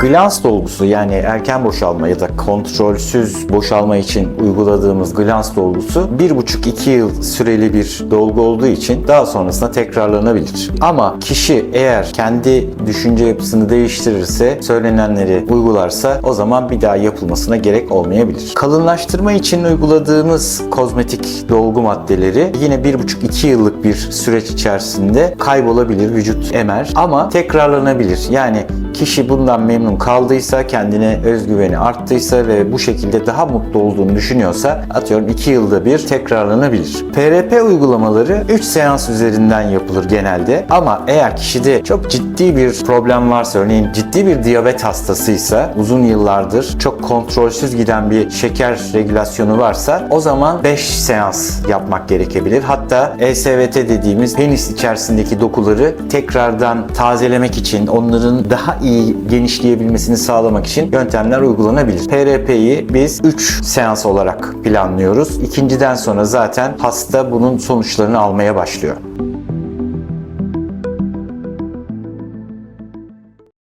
Glans dolgusu yani erken boşalma ya da kontrolsüz boşalma için uyguladığımız glans dolgusu 1,5-2 yıl süreli bir dolgu olduğu için daha sonrasında tekrarlanabilir. Ama kişi eğer kendi düşünce yapısını değiştirirse, söylenenleri uygularsa o zaman bir daha yapılmasına gerek olmayabilir. Kalınlaştırma için uyguladığımız kozmetik dolgu maddeleri yine 1,5-2 yıllık bir süreç içerisinde kaybolabilir, vücut emer ama tekrarlanabilir. Yani kişi bundan memnun kaldıysa, kendine özgüveni arttıysa ve bu şekilde daha mutlu olduğunu düşünüyorsa atıyorum 2 yılda bir tekrarlanabilir. PRP uygulamaları 3 seans üzerinden yapılır genelde ama eğer kişide çok ciddi bir problem varsa örneğin ciddi bir diyabet hastasıysa uzun yıllardır çok kontrolsüz giden bir şeker regülasyonu varsa o zaman 5 seans yapmak gerekebilir. Hatta ESVT dediğimiz penis içerisindeki dokuları tekrardan tazelemek için onların daha iyi genişleyebilmesini sağlamak için yöntemler uygulanabilir. PRP'yi biz 3 seans olarak planlıyoruz. İkinciden sonra zaten hasta bunun sonuçlarını almaya başlıyor.